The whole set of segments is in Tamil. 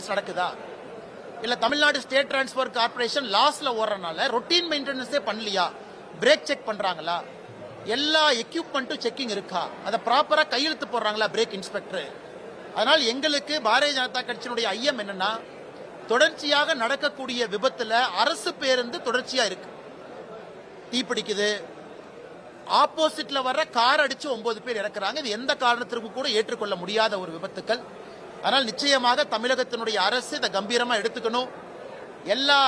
மெயின்டெனன்ஸ் நடக்குதா? இல்ல தமிழ்நாடு ஸ்டேட் டிரான்ஸ்போர்ட் கார்பரேஷன் லாஸில் ஓடுறனால ரொட்டீன் மெயின்டெனன்ஸே பண்ணலையா? பிரேக் செக் பண்றாங்களா? எல்லா எக்யூப்மெண்ட்டும் செக்கிங் இருக்கா? அதை ப்ராப்பரா கையெழுத்து போடுறாங்களா பிரேக் இன்ஸ்பெக்டர் அதனால் எங்களுக்கு பாரதிய ஜனதா கட்சியினுடைய ஐயம் என்னன்னா தொடர்ச்சியாக நடக்கக்கூடிய விபத்துல அரசு பேருந்து தொடர்ச்சியா இருக்கு. தீப்பிடிக்குது ஆப்போசிட்ல வர்ற கார் அடிச்சு ஒன்பது பேர் இறக்குறாங்க. இது எந்த காரணத்திற்கும் கூட ஏற்றுக்கொள்ள முடியாத ஒரு விபத்துக்கள். ஆனால் நிச்சயமாக தமிழகத்தினுடைய அரசு இதை கம்பீரமா எடுத்துக்கணும். எல்லா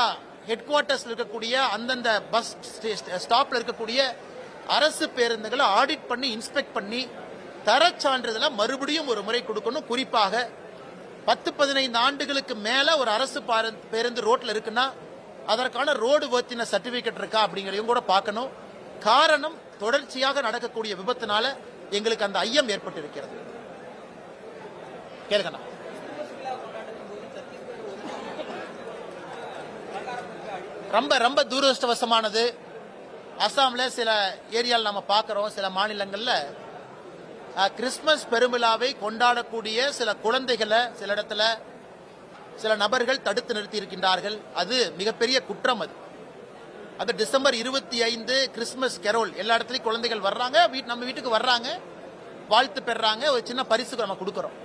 ஹெட் குவார்ட்டர்ஸ்ல இருக்கக்கூடிய அந்தந்த பஸ் ஸ்டாப்ல இருக்கக்கூடிய அரசு பேருந்துகளை ஆடிட் பண்ணி இன்ஸ்பெக்ட் பண்ணி தரச் சான்றிதழை மறுபடியும் ஒரு முறை கொடுக்கணும். குறிப்பாக பத்து பதினைந்து ஆண்டுகளுக்கு மேல ஒரு அரசு பேருந்து ரோட்ல இருக்குன்னா அதற்கான ரோடு வர்த்தின சர்டிபிகேட் இருக்கா அப்படிங்கிறதையும் கூட பார்க்கணும். காரணம் தொடர்ச்சியாக நடக்கக்கூடிய விபத்தினால எங்களுக்கு அந்த ஐயம் ஏற்பட்டிருக்கிறது. கேளுங்கண்ணா. ரொம்ப ரொம்ப துரதிருஷ்டவசமானது. அஸ்ஸாமில் சில ஏரியாவில் நம்ம பார்க்கறோம் சில மாநிலங்களில் கிறிஸ்மஸ் கிறிஸ்துமஸ் கொண்டாடக்கூடிய சில குழந்தைகளை சில இடத்துல சில நபர்கள் தடுத்து நிறுத்தி இருக்கின்றார்கள் அது மிகப்பெரிய குற்றம் அது. அது டிசம்பர் இருபத்தி ஐந்து கிறிஸ்துமஸ் கெரோல். எல்லா இடத்துலையும் குழந்தைகள் வர்றாங்க வீட் நம்ம வீட்டுக்கு வர்றாங்க வாழ்த்து பெறாங்க ஒரு சின்ன பரிசு நம்ம கொடுக்குறோம்.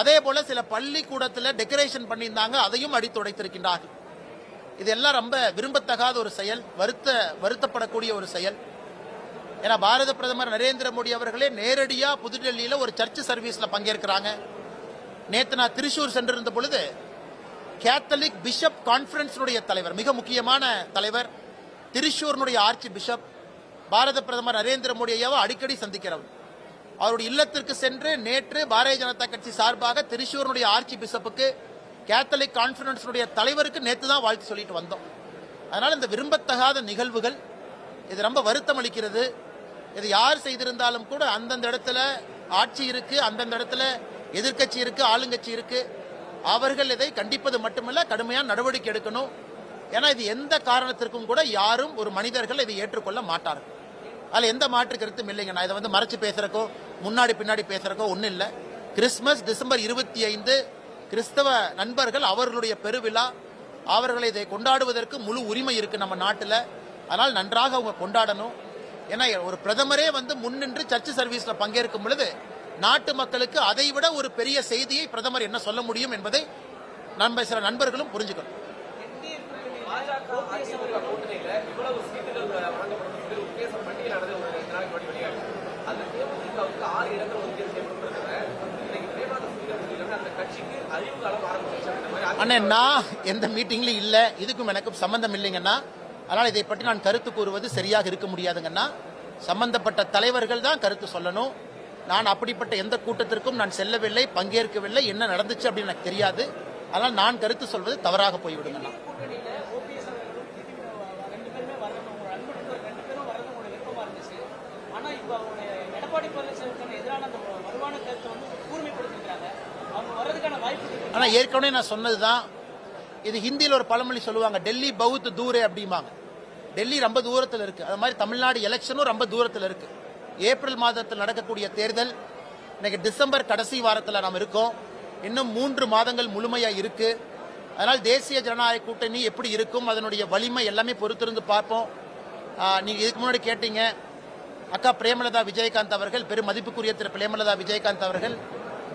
அதே போல சில பள்ளிக்கூடத்தில் டெக்கரேஷன் பண்ணியிருந்தாங்க அதையும் அடித்துடைத்திருக்கின்றார்கள். இதெல்லாம் ரொம்ப விரும்பத்தகாத ஒரு செயல் வருத்த வருத்தப்படக்கூடிய ஒரு செயல். ஏன்னா பாரத பிரதமர் நரேந்திர மோடி அவர்களே நேரடியாக புதுடெல்லியில் ஒரு சர்ச் சர்வீஸில் பங்கேற்கிறாங்க. நேற்று நான் திருச்சூர் சென்றிருந்த பொழுது கேத்தலிக் பிஷப் கான்ஃபரன்ஸினுடைய தலைவர் மிக முக்கியமான தலைவர் திருச்சூர்னுடைய ஆர்ச்சி பிஷப் பாரத பிரதமர் நரேந்திர மோடி ஐயாவை அடிக்கடி சந்திக்கிறவர். அவருடைய இல்லத்திற்கு சென்று நேற்று பாரதிய ஜனதா கட்சி சார்பாக திரிசூரனுடைய ஆர்ச்சி பிஷப்புக்கு கேத்தலிக் கான்ஃபரன்ஸினுடைய தலைவருக்கு நேற்று தான் வாழ்த்து சொல்லிட்டு வந்தோம். அதனால் இந்த விரும்பத்தகாத நிகழ்வுகள் இது ரொம்ப வருத்தம் அளிக்கிறது. இது யார் செய்திருந்தாலும் கூட அந்தந்த இடத்துல ஆட்சி இருக்குது அந்தந்த இடத்துல எதிர்க்கட்சி இருக்குது ஆளுங்கட்சி இருக்குது அவர்கள் இதை கண்டிப்பது மட்டுமல்ல கடுமையான நடவடிக்கை எடுக்கணும். ஏன்னா இது எந்த காரணத்திற்கும் கூட யாரும் ஒரு மனிதர்கள் இதை ஏற்றுக்கொள்ள மாட்டார்கள். அதில் எந்த மாற்று கருத்தும் இல்லைங்க. நான் இதை வந்து மறைச்சு பேசுறக்கோ முன்னாடி பின்னாடி பேசுறக்கோ ஒன்றும் இல்லை. கிறிஸ்துமஸ் டிசம்பர் இருபத்தி ஐந்து கிறிஸ்தவ நண்பர்கள் அவர்களுடைய பெருவிழா அவர்களை இதை கொண்டாடுவதற்கு முழு உரிமை இருக்கு நம்ம நாட்டில். அதனால் நன்றாக அவங்க கொண்டாடணும். ஏன்னா ஒரு பிரதமரே வந்து முன்னின்று சர்ச் சர்வீஸில் பங்கேற்கும் பொழுது நாட்டு மக்களுக்கு அதை விட ஒரு பெரிய செய்தியை பிரதமர் என்ன சொல்ல முடியும் என்பதை நம்ம சில நண்பர்களும் புரிஞ்சுக்கணும். அண்ணே நான் எந்த மீட்டிங்லயும் இல்ல இதுக்கும் எனக்கும் சம்பந்தம் இல்லைங்கண்ணா. அதனால் இதை பற்றி நான் கருத்து கூறுவது சரியாக இருக்க முடியாதுங்கன்னா சம்பந்தப்பட்ட தலைவர்கள் தான் கருத்து சொல்லணும். நான் அப்படிப்பட்ட எந்த கூட்டத்திற்கும் நான் செல்லவில்லை பங்கேற்கவில்லை என்ன நடந்துச்சு அப்படின்னு எனக்கு தெரியாது. அதனால் நான் கருத்து சொல்வது தவறாக போய்விடுங்கண்ணா கூட்டணியில ஓபிஎஸ் அவர்களும் திமுக ரெண்டு பேருமே வரணும் உங்க அன்புக்கு ரெண்டு பேரும் வரணும் உங்களுக்கு விருப்பமா இருந்துச்சு ஆனா இப்ப அவங்க எடப்பாடி பழனிசாமிக்கான எதிரான அந்த வலுவான கருத்தை வந்து கூர்மைப்படுத்திருக்காங்க அவங்க வர்றதுக்கான ஆனால் ஏற்கனவே நான் சொன்னது தான் இது ஹிந்தியில் ஒரு பழமொழி சொல்லுவாங்க டெல்லி பௌத் தூரே அப்படிம்பாங்க. டெல்லி ரொம்ப தூரத்தில் இருக்குது அது மாதிரி தமிழ்நாடு எலெக்ஷனும் ரொம்ப தூரத்தில் இருக்குது ஏப்ரல் மாதத்தில் நடக்கக்கூடிய தேர்தல் இன்னைக்கு டிசம்பர் கடைசி வாரத்தில் நாம் இருக்கோம். இன்னும் மூன்று மாதங்கள் முழுமையாக இருக்குது அதனால் தேசிய ஜனநாயக கூட்டணி எப்படி இருக்கும் அதனுடைய வலிமை எல்லாமே பொறுத்திருந்து பார்ப்போம். நீங்கள் இதுக்கு முன்னாடி கேட்டீங்க அக்கா பிரேமலதா விஜயகாந்த் அவர்கள் பெரும் மதிப்புக்குரிய திரு பிரேமலதா விஜயகாந்த் அவர்கள்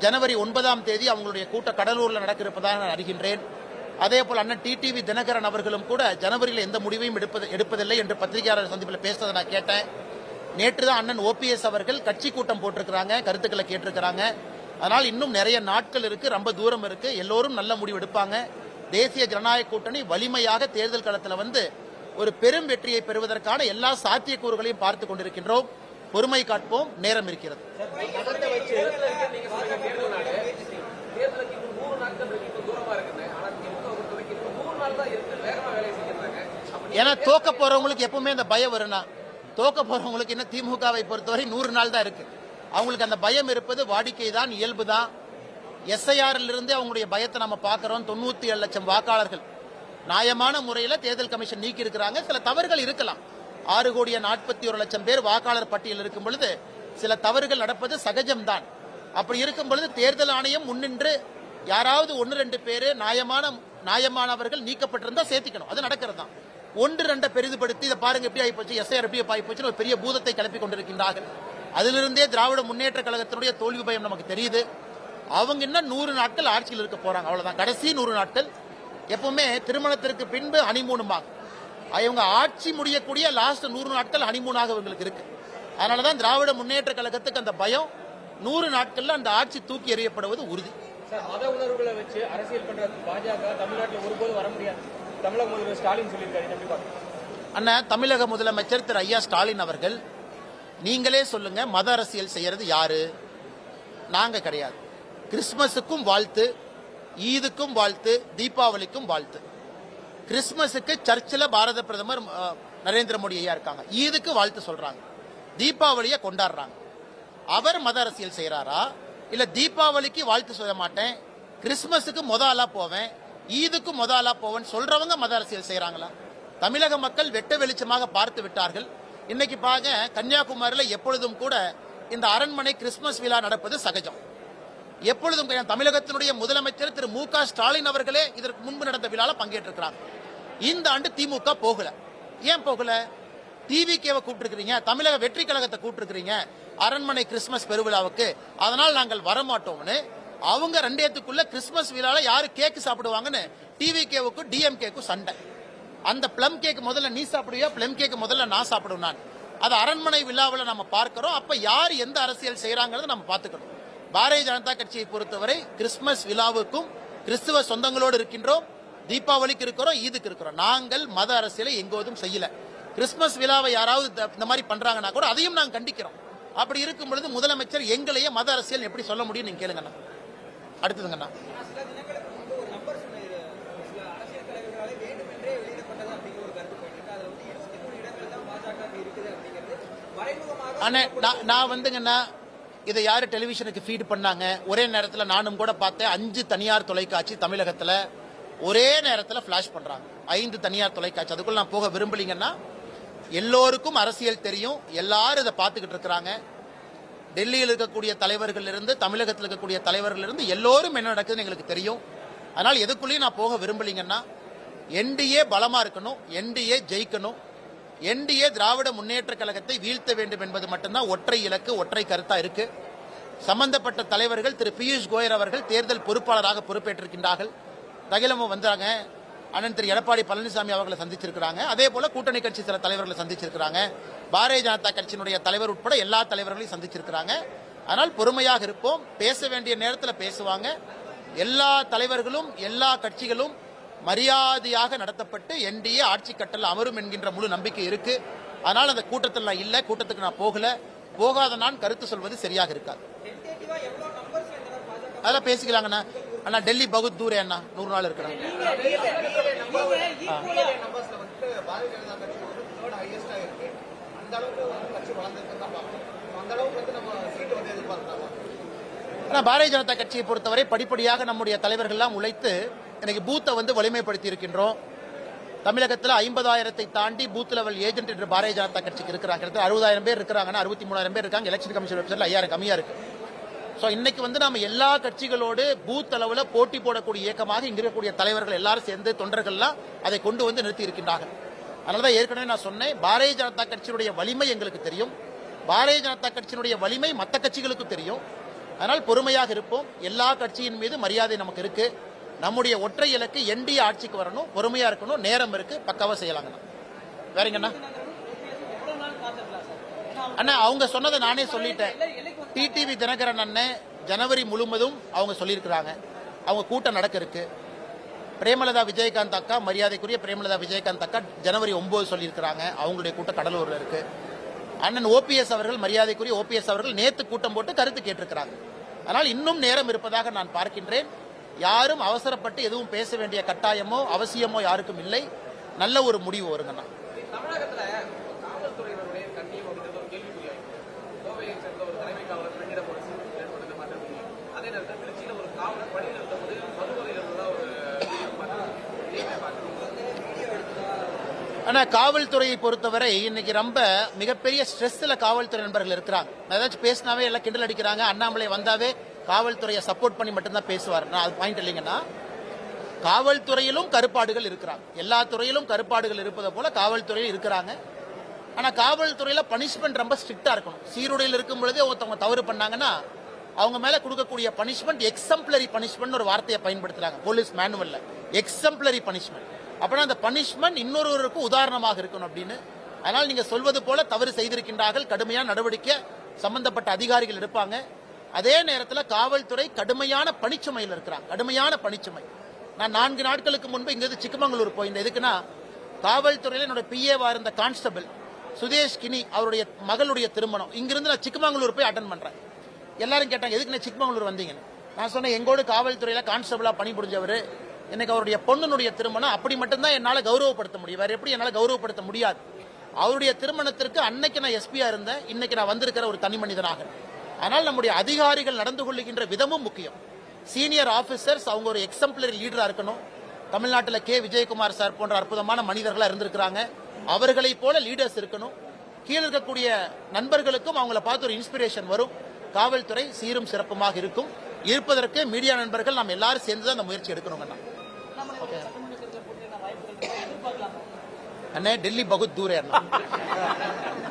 ஜனவரி ஒன்பதாம் தேதி அவங்களுடைய கூட்டம் கடலூரில் நடக்க இருப்பதாக நான் அறிகின்றேன். அதே போல் அண்ணன் டிடிவி தினகரன் அவர்களும் கூட ஜனவரியில் எந்த முடிவையும் எடுப்பது எடுப்பதில்லை என்று பத்திரிகையாளர் சந்திப்பில் பேசுறதை நான் கேட்டேன். நேற்று தான் அண்ணன் ஓபிஎஸ் அவர்கள் கட்சி கூட்டம் போட்டிருக்கிறாங்க கருத்துக்களை கேட்டிருக்கிறாங்க. அதனால் இன்னும் நிறைய நாட்கள் இருக்கு ரொம்ப தூரம் இருக்கு. எல்லோரும் நல்ல முடிவு எடுப்பாங்க. தேசிய ஜனநாயக கூட்டணி வலிமையாக தேர்தல் களத்தில் வந்து ஒரு பெரும் வெற்றியை பெறுவதற்கான எல்லா சாத்தியக்கூறுகளையும் பார்த்து கொண்டிருக்கின்றோம். பொறுமை காட்போம் நேரம் இருக்கிறது. ஏன்னா தோக்க போறவங்களுக்கு எப்பவுமே அந்த பயம் வரும்னா தோக்க போறவங்களுக்கு என்ன திமுகவை பொறுத்தவரை நூறு நாள் தான் இருக்கு. அவங்களுக்கு அந்த பயம் இருப்பது வாடிக்கை தான் இயல்பு தான். எஸ்ஐஆர்லிருந்து அவங்களுடைய பயத்தை நம்ம பார்க்கிறோம். தொண்ணூத்தி ஏழு லட்சம் வாக்காளர்கள் நியாயமான முறையில் தேர்தல் கமிஷன் நீக்கி இருக்கிறாங்க சில தவறுகள் இருக்கலாம். ஆறு கோடியே நாற்பத்தி ஒரு லட்சம் பேர் வாக்காளர் பட்டியல் இருக்கும் பொழுது சில தவறுகள் நடப்பது சகஜம்தான். அப்படி இருக்கும் பொழுது தேர்தல் ஆணையம் முன்னின்று யாராவது ஒன்று ரெண்டு பேர் நியாயமான நியாயமானவர்கள் நீக்கப்பட்டிருந்தா சேர்த்திக்கணும். அது நடக்கிறது தான் ஒன்று ரெண்டை பெரிதுபடுத்தி இதை பாருங்க எப்படி ஆகிப்போச்சு எஸ்ஐஆர் எப்படி ஆகிப்போச்சுன்னு ஒரு பெரிய பூதத்தை கிளப்பி கொண்டிருக்கின்றார்கள். அதிலிருந்தே திராவிட முன்னேற்ற கழகத்தினுடைய தோல்வி பயம் நமக்கு தெரியுது. அவங்க இன்னும் நூறு நாட்கள் ஆட்சியில் இருக்க போறாங்க அவ்வளவுதான். கடைசி நூறு நாட்கள் எப்பவுமே திருமணத்திற்கு பின்பு அணிமூணுமாகும் அவங்க ஆட்சி முடியக்கூடிய லாஸ்ட் நூறு நாட்கள் ஹனிமூனாக இவங்களுக்கு இருக்கு. அதனாலதான் திராவிட முன்னேற்ற கழகத்துக்கு அந்த பயம் நூறு நாட்கள்ல அந்த ஆட்சி தூக்கி எறியப்படுவது உறுதி. மத உணர்வுகளை வச்சு அரசியல் பண்ற பாஜக தமிழ்நாட்டில் ஒருபோதும் வர முடியாது. தமிழக முதல்வர் ஸ்டாலின் சொல்லியிருக்காரு அண்ணா தமிழக முதலமைச்சர் திரு ஐயா ஸ்டாலின் அவர்கள் நீங்களே சொல்லுங்க மத அரசியல் செய்யறது யாரு? நாங்க கிடையாது. கிறிஸ்மஸுக்கும் வாழ்த்து ஈதுக்கும் வாழ்த்து தீபாவளிக்கும் வாழ்த்து. கிறிஸ்மஸுக்கு சர்ச்சில் பாரத பிரதமர் நரேந்திர மோடி ஐயா இருக்காங்க. ஈதுக்கு வாழ்த்து சொல்றாங்க. தீபாவளியை கொண்டாடுறாங்க. அவர் மத அரசியல் செய்கிறாரா இல்லை தீபாவளிக்கு வாழ்த்து சொல்ல மாட்டேன். கிறிஸ்மஸுக்கு முத போவேன். ஈதுக்கு முத ஆளா போவேன் சொல்கிறவங்க மத அரசியல் செய்கிறாங்களா தமிழக மக்கள் வெட்ட வெளிச்சமாக பார்த்து விட்டார்கள். இன்னைக்கு பாருங்க கன்னியாகுமரியில் எப்பொழுதும் கூட இந்த அரண்மனை கிறிஸ்மஸ் விழா நடப்பது சகஜம். எப்பொழுதும் தமிழகத்தினுடைய முதலமைச்சர் திரு மு க ஸ்டாலின் அவர்களே இதற்கு முன்பு நடந்த விழாவில் பங்கேற்றிருக்கிறார். இந்த ஆண்டு திமுக போகல. ஏன் போகல? டிவிகேவை கூப்பிட்டுருக்கீங்க தமிழக வெற்றி கழகத்தை கூப்பிட்டுருக்கீங்க அரண்மனை கிறிஸ்மஸ் பெருவிழாவுக்கு. அதனால் நாங்கள் வரமாட்டோம்னு அவங்க ரெண்டேத்துக்குள்ள கிறிஸ்மஸ் விழாவில் யாரு கேக்கு சாப்பிடுவாங்கன்னு டிவிகேவுக்கும் டிஎம்கேக்கும் சண்டை. அந்த பிளம் கேக் முதல்ல நீ சாப்பிடுவியா? பிளம் கேக் முதல்ல நான் சாப்பிடுவேன் நான். அது அரண்மனை விழாவில் நம்ம பார்க்கிறோம். அப்போ யார் எந்த அரசியல் செய்கிறாங்கிறத நம்ம பார்த்துக்கணும். பாரதிய ஜனதா கட்சியை பொறுத்தவரை கிறிஸ்துமஸ் விழாவுக்கும் கிறிஸ்துவ சொந்தங்களோடு இருக்கின்றோம் தீபாவளிக்கு இருக்கிறோம் ஈதுக்கு இருக்கிறோம். நாங்கள் மத அரசியலை எங்கோதும் செய்யல. கிறிஸ்துமஸ் விழாவை யாராவது இந்த- மாதிரி பண்றாங்கன்னா கூட அதையும் நாங்கள் கண்டிக்கிறோம். அப்படி இருக்கும் பொழுது முதலமைச்சர் எங்களையே மத அரசியல் எப்படி சொல்ல முடியும் நீங்க கேளுங்கண்ணா அடுத்ததுங்கண்ணா அண்ணே நான் நான் வந்துங்கண்ணா இதை யார் டெலிவிஷனுக்கு ஃபீட் பண்ணாங்க? ஒரே நேரத்தில் நானும் கூட பார்த்தேன். அஞ்சு தனியார் தொலைக்காட்சி தமிழகத்தில் ஒரே நேரத்தில் ஃப்ளாஷ் பண்ணுறாங்க ஐந்து தனியார் தொலைக்காட்சி. அதுக்குள்ள நான் போக விரும்பலீங்கன்னா எல்லோருக்கும் அரசியல் தெரியும். எல்லாரும் இதை பார்த்துக்கிட்டு இருக்கிறாங்க. டெல்லியில் இருக்கக்கூடிய தலைவர்கள் இருந்து தமிழகத்தில் இருக்கக்கூடிய தலைவர்கள் இருந்து எல்லோரும் என்ன நடக்குதுன்னு எங்களுக்கு தெரியும். அதனால் எதுக்குள்ளேயும் நான் போக விரும்பலீங்கன்னா என்டிஏ பலமாக இருக்கணும். என்டிஏ ஜெயிக்கணும். என்டிஏ திராவிட முன்னேற்ற கழகத்தை வீழ்த்த வேண்டும் என்பது மட்டும்தான் ஒற்றை இலக்கு ஒற்றை கருத்தா இருக்கு. சம்பந்தப்பட்ட தலைவர்கள் திரு பியூஷ் கோயல் அவர்கள் தேர்தல் பொறுப்பாளராக பொறுப்பேற்றிருக்கின்றார்கள். தகிலமும் வந்தாங்க அண்ணன் திரு எடப்பாடி பழனிசாமி அவர்களை சந்திச்சிருக்கிறாங்க. அதே போல கூட்டணி கட்சி சில தலைவர்களை சந்திச்சிருக்கிறாங்க. பாரதிய ஜனதா கட்சியினுடைய தலைவர் உட்பட எல்லா தலைவர்களையும் சந்திச்சிருக்கிறாங்க. அதனால் பொறுமையாக இருப்போம். பேச வேண்டிய நேரத்தில் பேசுவாங்க. எல்லா தலைவர்களும் எல்லா கட்சிகளும் மரியாதையாக நடத்தப்பட்டு என்டிஏ ஆட்சி கட்டல அமரும் என்கின்ற முழு நம்பிக்கை இருக்கு. அதனால் அந்த கூட்டத்தில் நான் இல்லை கூட்டத்துக்கு நான் போகல. போகாத நான் கருத்து சொல்வது சரியாக இருக்காது. அதெல்லாம் பேசிக்கலாங்கண்ணா அண்ணா. டெல்லி பகுத் தூரே அண்ணா. நூறு நாள் இருக்கிறாங்க ஆனால் பாரதிய ஜனதா கட்சியை பொறுத்தவரை படிப்படியாக நம்முடைய தலைவர்கள்லாம் உழைத்து இன்னைக்கு பூத்தை வந்து வலிமைப்படுத்தி இருக்கின்றோம் தமிழகத்தில் ஐம்பதாயிரத்தை தாண்டி பூத் லெவல் ஏஜென்ட் என்று பாரதிய ஜனதா கட்சிக்கு இருக்கிறாங்க. அறுபதாயிரம் பேர் இருக்கிறாங்கன்னா அறுபத்தி மூணாயிரம் பேர் இருக்காங்க. எலெக்ஷன் கமிஷன் வெப்சைட்ல ஐயாயிரம் கம்மியா இருக்கு. ஸோ இன்னைக்கு வந்து நம்ம எல்லா கட்சிகளோடு பூத் அளவில் போட்டி போடக்கூடிய இயக்கமாக இங்க இருக்கக்கூடிய தலைவர்கள் எல்லாரும் சேர்ந்து தொண்டர்கள்லாம் அதை கொண்டு வந்து நிறுத்தி இருக்கின்றார்கள் அதனால தான் ஏற்கனவே நான் சொன்னேன் பாரதிய ஜனதா கட்சியினுடைய வலிமை எங்களுக்கு தெரியும். பாரதிய ஜனதா கட்சியினுடைய வலிமை மற்ற கட்சிகளுக்கும் தெரியும். அதனால் பொறுமையாக இருப்போம். எல்லா கட்சியின் மீது மரியாதை நமக்கு இருக்குது நம்முடைய ஒற்றை இலக்கு என்டிஏ ஆட்சிக்கு வரணும் பொறுமையா இருக்கணும் நேரம் இருக்கு பக்காவா செய்யலாங்கண்ணா வேறங்கண்ணா அண்ணா அவங்க சொன்னதை நானே சொல்லிட்டேன். டிடிவி தினகரன் அண்ணன் ஜனவரி முழுவதும் அவங்க சொல்லியிருக்கிறாங்க. அவங்க கூட்டம் நடக்க இருக்கு. பிரேமலதா விஜயகாந்த் அக்கா மரியாதைக்குரிய பிரேமலதா விஜயகாந்த் அக்கா ஜனவரி ஒன்பது சொல்லியிருக்கிறாங்க. அவங்களுடைய கூட்டம் கடலூர்ல இருக்கு. அண்ணன் ஓபிஎஸ் அவர்கள் மரியாதைக்குரிய ஓபிஎஸ் அவர்கள் நேத்து கூட்டம் போட்டு கருத்து கேட்டிருக்கிறாங்க. அதனால் இன்னும் நேரம் இருப்பதாக நான் பார்க்கின்றேன். யாரும் அவசரப்பட்டு எதுவும் பேச வேண்டிய கட்டாயமோ அவசியமோ யாருக்கும் இல்லை. நல்ல ஒரு முடிவு வருங்கண்ணா. தமிழகத்துல காவல்துறையினருடைய கண்ணியம் அப்படின்றது ஒரு கேள்விக்குறியாயிருக்கு. கோவையை சேர்ந்த ஒரு தலைமை காவலர் பெண்ணிடம் ஒரு சீட்டு ஏற்பட்டது மாற்றம் அதே நேரத்தில் திருச்சியில ஒரு காவலர் பணியில் இருந்தபோது மதுரையில் இருந்த ஒரு வீடியோ பார்த்து இதே பார்க்கணும். ஆனா காவல்துறையை பொறுத்தவரை இன்னைக்கு ரொம்ப மிகப்பெரிய ஸ்ட்ரெஸ்ல காவல்துறை நண்பர்கள் இருக்கிறாங்க. ஏதாச்சும் பேசினாவே எல்லாம் கிண்டல் அடிக்கிறாங்க. அண்ணாமலை வந்தாவே காவல்துறையை சப்போர்ட் பண்ணி மட்டும்தான் பேசுவார். நான் அது பாயிண்ட் இல்லைங்கன்னா காவல்துறையிலும் கருப்பாடுகள் இருக்கிறாங்க. எல்லா துறையிலும் கருப்பாடுகள் இருப்பதை போல காவல்துறையில் இருக்கிறாங்க. ஆனால் காவல்துறையில பனிஷ்மெண்ட் ரொம்ப ஸ்ட்ரிக்டா இருக்கணும். சீருடையில் இருக்கும் பொழுதே ஒருத்தவங்க தவறு பண்ணாங்கன்னா அவங்க மேல கொடுக்கக்கூடிய பனிஷ்மெண்ட் எக்ஸம்ப்ளரி பனிஷ்மெண்ட் ஒரு வார்த்தையை பயன்படுத்துறாங்க. போலீஸ் மேனுவல்ல எக்ஸம்ப்ளரி பனிஷ்மெண்ட் அப்படின்னா அந்த பனிஷ்மெண்ட் இன்னொருவருக்கு உதாரணமாக இருக்கணும் அப்படின்னு. அதனால் நீங்க சொல்வது போல தவறு செய்திருக்கின்றார்கள். கடுமையான நடவடிக்கை சம்பந்தப்பட்ட அதிகாரிகள் எடுப்பாங்க. அதே நேரத்தில் காவல்துறை கடுமையான பணிச்சுமையில் இருக்கிறாங்க. கடுமையான பணிச்சுமை. நான் நான்கு நாட்களுக்கு முன்பு இங்கிருந்து சிக்கமங்களூர் போயிருந்தேன் எதுக்குன்னா காவல்துறையில் என்னோட பிஏவா இருந்த கான்ஸ்டபிள் சுதேஷ் கினி அவருடைய மகளுடைய திருமணம். இங்கிருந்து நான் சிக்கமங்களூர் போய் அட்டன் பண்றேன். எல்லாரும் கேட்டாங்க எதுக்கு நான் சிக்கமங்களூர் வந்தீங்கன்னு? நான் சொன்னேன் எங்கோடு காவல்துறையில கான்ஸ்டபிளா பணிபுரிஞ்சவர். எனக்கு அவருடைய பொண்ணுனுடைய திருமணம். அப்படி மட்டும்தான் என்னால் கௌரவப்படுத்த முடியும். வேற எப்படி என்னால் கௌரவப்படுத்த முடியாது? அவருடைய திருமணத்திற்கு அன்னைக்கு நான் எஸ்பியா இருந்தேன். இன்னைக்கு நான் வந்திருக்கிற ஒரு தனி மனிதனாக. ஆனால் நம்முடைய அதிகாரிகள் நடந்து கொள்ளுகின்ற விதமும் முக்கியம். சீனியர் ஆபீசர்ஸ் அவங்க ஒரு எக்ஸம்பிளரி லீடரா இருக்கணும். தமிழ்நாட்டில் கே. விஜயகுமார் சார் போன்ற அற்புதமான மனிதர்களா இருந்திருக்கிறாங்க. அவர்களைப் போல லீடர்ஸ் இருக்கணும். கீழே இருக்கக்கூடிய நண்பர்களுக்கும் அவங்கள பார்த்து ஒரு இன்ஸ்பிரேஷன் வரும். காவல்துறை சீரும் சிறப்புமாக இருக்கும். இருப்பதற்கு மீடியா நண்பர்கள் நாம் எல்லாரும் சேர்ந்து தான் அந்த முயற்சி எடுக்கணுங்க அண்ணாமலை ஒரு சட்டமன்ற தேர்தல் போட்டியிட வாய்ப்புகள் இருக்கா? எதிர்பார்க்கலாமா அண்ணே டெல்லி பகுத் தூரே அண்ணா.